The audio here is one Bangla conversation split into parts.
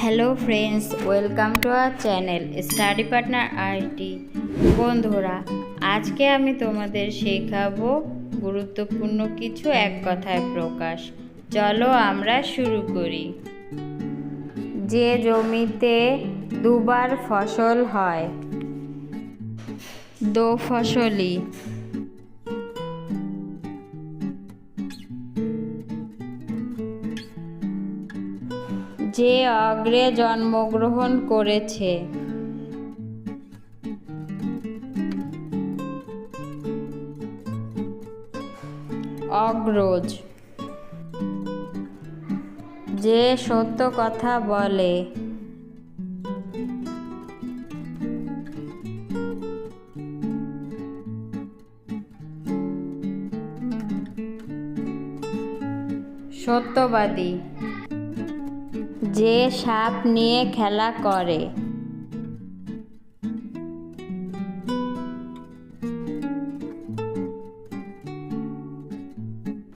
Hello friends welcome to our channel study partner IT বন্ধুরা, আজকে আমি তোমাদের শেখাবো গুরুত্বপূর্ণ কিছু এক কথায় প্রকাশ। চলো আমরা শুরু করি। যে জমিতে দুবার ফসল হয়, দো ফসলি। যে অগ্রে জন্মগ্রহণ করেছে। অগ্রজ। যে সত্য কথা বলে। সত্যবাদী। যে সাপ নিয়ে খেলা করে।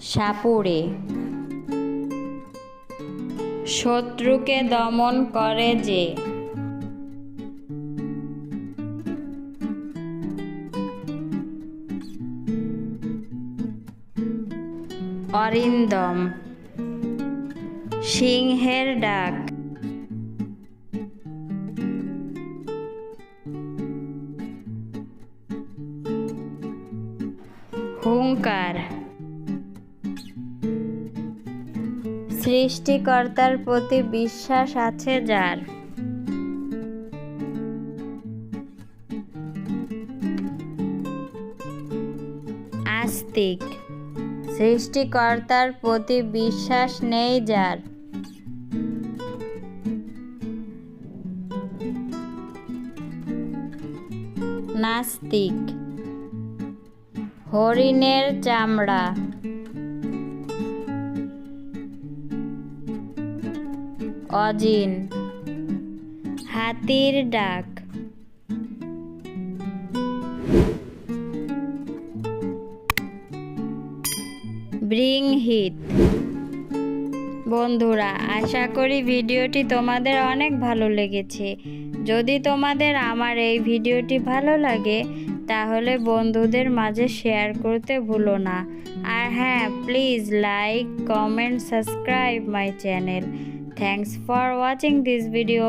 সাপুড়ে। শত্রুকে দমন করে যে। অরিন্দম। সিংহের ডাক। হুঙ্কার সৃষ্টিকর্তার প্রতি বিশ্বাস আছে যার। আস্তিক। সৃষ্টিকর্তার প্রতি বিশ্বাস নেই যার। নাস্তিক। হরিণের চামড়া। অজিন। হাতির ডাক। ব্রিং হিট বন্ধুরা, আশা করি ভিডিওটি তোমাদের অনেক ভালো লেগেছে। যদি তোমাদের আমার এই ভিডিওটি ভালো লাগে, তাহলে বন্ধুদের মাঝে শেয়ার করতে ভুলো না। আর হ্যাঁ please like comment subscribe my channel thanks for watching this video